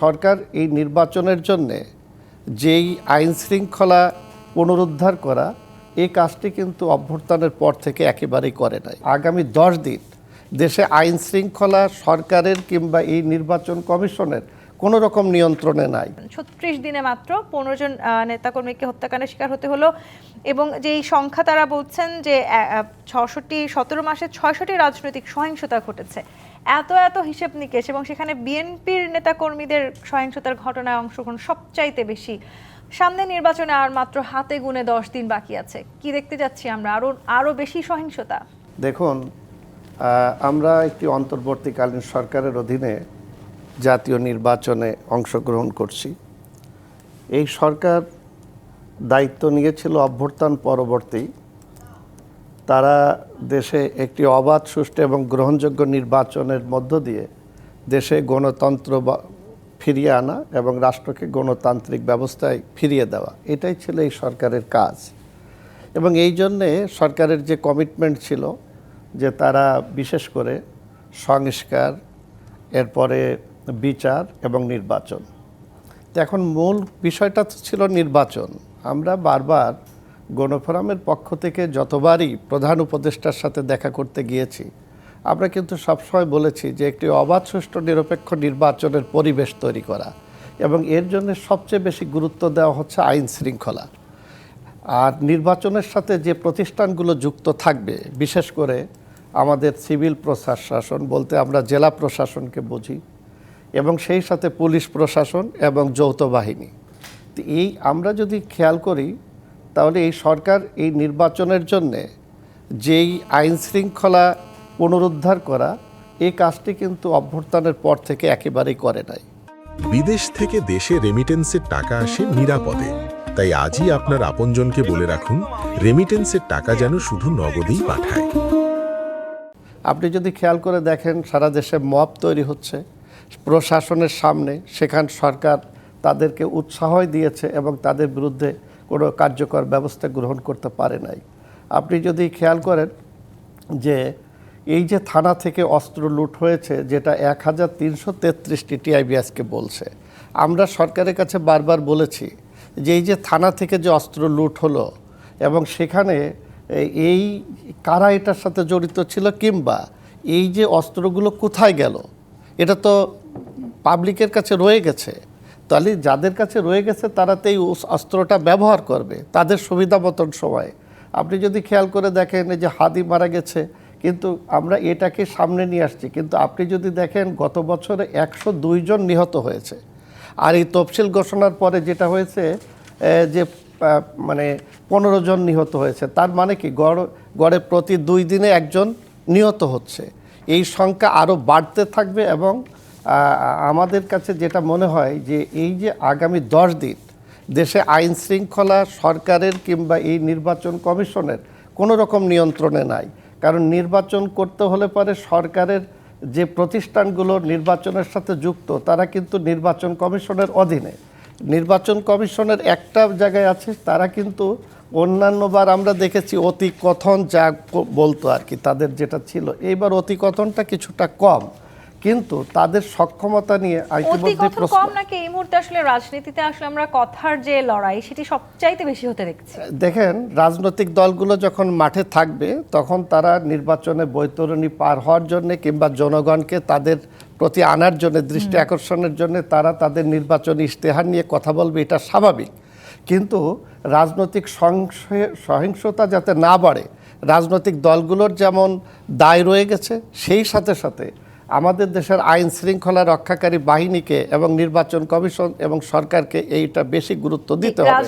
সরকার এই নির্বাচনের জন্যে যেই আইন শৃঙ্খলা পুনরুদ্ধার করা এই কাজটি কিন্তু অভ্যর্থনের পর থেকে একেবারেই করে নাই। আগামী দশ দিন দেশে আইন শৃঙ্খলা সরকারের কিংবা এই নির্বাচন কমিশনের কোনো রকম নিয়ন্ত্রণে নাই। ছত্রিশ দিনে মাত্র পনেরো জন নেতাকর্মীকে হত্যাকাণ্ডের শিকার হতে হলো এবং যেই সংখ্যা তারা বলছেন যে ছষট্টি সতেরো মাসে ছয়শটি রাজনৈতিক সহিংসতা ঘটেছে। এত এত হিসেব নিকেশ এবং সেখানে বিএনপির নেতাকর্মীদের সহিংসতার ঘটনায় অংশগ্রহণ সবচাইতে বেশি। সামনে নির্বাচনে আর মাত্র হাতে গুনে দশ দিন বাকি আছে। কি দেখতে যাচ্ছি আমরা? আরও আরও বেশি সহিংসতা? দেখুন আহ, আমরা একটি অন্তর্বর্তীকালীন সরকারের অধীনে জাতীয় নির্বাচনে অংশগ্রহণ করছি। এই সরকার দায়িত্ব নিয়েছিল অভ্যর্থন পরবর্তী। তারা দেশে একটি অবাধ, সুষ্ঠু এবং গ্রহণযোগ্য নির্বাচনের মধ্য দিয়ে দেশে গণতন্ত্র ফিরিয়ে আনা এবং রাষ্ট্রকে গণতান্ত্রিক ব্যবস্থায় ফিরিয়ে দেওয়া। এটাই ছিল এই সরকারের কাজ। এবং এই জন্যে সরকারের যে কমিটমেন্ট ছিল যে তারা বিশেষ করে সংস্কার, এরপরে বিচার এবং নির্বাচন। তো এখন মূল বিষয়টা ছিল নির্বাচন। আমরা বারবার গণফোরামের পক্ষ থেকে যতবারই প্রধান উপদেষ্টার সাথে দেখা করতে গিয়েছি, আমরা কিন্তু সবসময় বলেছি যে একটি অবাধ, সুষ্ঠু, নিরপেক্ষ নির্বাচনের পরিবেশ তৈরি করা এবং এর জন্য সবচেয়ে বেশি গুরুত্ব দেওয়া হচ্ছে আইন শৃঙ্খলা। আর নির্বাচনের সাথে যে প্রতিষ্ঠানগুলো যুক্ত থাকবে, বিশেষ করে আমাদের সিভিল প্রশাসন বলতে আমরা জেলা প্রশাসনকে বুঝি এবং সেই সাথে পুলিশ প্রশাসন এবং যৌথ বাহিনী। তো এই আমরা যদি খেয়াল করি তাহলে এই সরকার এই নির্বাচনের জন্যে যেই আইন শৃঙ্খলা পুনরুদ্ধার করা এই কাজটি কিন্তু অভ্যর্থনের পর থেকে একেবারেই করে নাই। বিদেশ থেকে দেশে রেমিটেন্সের টাকা আসে নিরাপদে। তাই আজই আপনার আপনজনকে বলে রাখুন রেমিটেন্সের টাকা যেন শুধু নগদেই পাঠায়। আপনি যদি খেয়াল করে দেখেন সারা দেশে মব তৈরি হচ্ছে। প্রশাসনের সামনে সেখান সরকার তাদেরকে উৎসাহ দিয়েছে এবং তাদের বিরুদ্ধে কোনো কার্যকর ব্যবস্থা গ্রহণ করতে পারে নাই। আপনি যদি খেয়াল করেন যে এই যে থানা থেকে অস্ত্র লুট হয়েছে, যেটা এক হাজার তিনশো তেত্রিশটি টিআইবিএসকে বলছে, আমরা সরকারের কাছে বারবার বলেছি যে এই যে থানা থেকে যে অস্ত্র লুট হলো এবং সেখানে এই- কারা এটার সাথে জড়িত ছিল কিংবা এই যে অস্ত্রগুলো কোথায় গেল এটা তো পাবলিকের কাছে রয়ে গেছে। তাহলে যাদের কাছে রয়ে গেছে, তারা তো এই অস্ত্রটা ব্যবহার করবে, তাদের সুবিধা মতন সময়। আপনি যদি খেয়াল করে দেখেন যে হাদি মারা গেছে, কিন্তু আমরা এটাকে সামনে নিয়ে আসছি। কিন্তু আপনি যদি দেখেন, গত বছরে একশো জন নিহত হয়েছে। আর এই তফসিল ঘোষণার পরে যেটা হয়েছে যে মানে পনেরো জন নিহত হয়েছে, তার মানে কি গড়, গড়ে প্রতি দুই দিনে একজন নিহত হচ্ছে। এই সংখ্যা আরও বাড়তে থাকবে এবং আমাদের কাছে যেটা মনে হয় যে এই যে আগামী দশ দিন দেশে আইন শৃঙ্খলা সরকারের কিংবা এই নির্বাচন কমিশনের কোনো রকম নিয়ন্ত্রণে নাই। কারণ নির্বাচন করতে হলে পরে সরকারের যে প্রতিষ্ঠানগুলো নির্বাচনের সাথে যুক্ত, তারা কিন্তু নির্বাচন কমিশনের অধীনে। নির্বাচন কমিশনের একটা জায়গায় আছে, তারা কিন্তু অন্যান্যবার আমরা দেখেছি অতি কথন যা বলতো আর কি তাদের যেটা ছিল। এইবার অতি কথনটা কিছুটা কম কিন্তু তাদের সক্ষমতা নিয়ে ইতিমধ্যে প্রশ্ন কম নাকি? এই মুহূর্তে আসলে রাজনীতিতে আসলে আমরা কথার যে লড়াই সেটি সবচাইতে বেশি হতে দেখছি। দেখেন রাজনৈতিক দলগুলো যখন মাঠে থাকবে তখন তারা নির্বাচনে বৈতরণী পার হওয়ার জন্য কিংবা জনগণকে তাদের প্রতি আনার জন্য দৃষ্টি আকর্ষণের জন্য তারা তাদের নির্বাচনী ইশতেহার নিয়ে কথা বলবে এটা স্বাভাবিক। কিন্তু রাজনৈতিক সহিংসতা যাতে না বাড়ে, রাজনৈতিক দলগুলোর যেমন দায় রয়ে গেছে, সেই সাথে সাথে আমাদের দেশের আইন শৃঙ্খলা রক্ষাকারী বাহিনীকে এবং নির্বাচন কমিশন এবং সরকারকে এইটা বেশি গুরুত্ব দিতে হবে।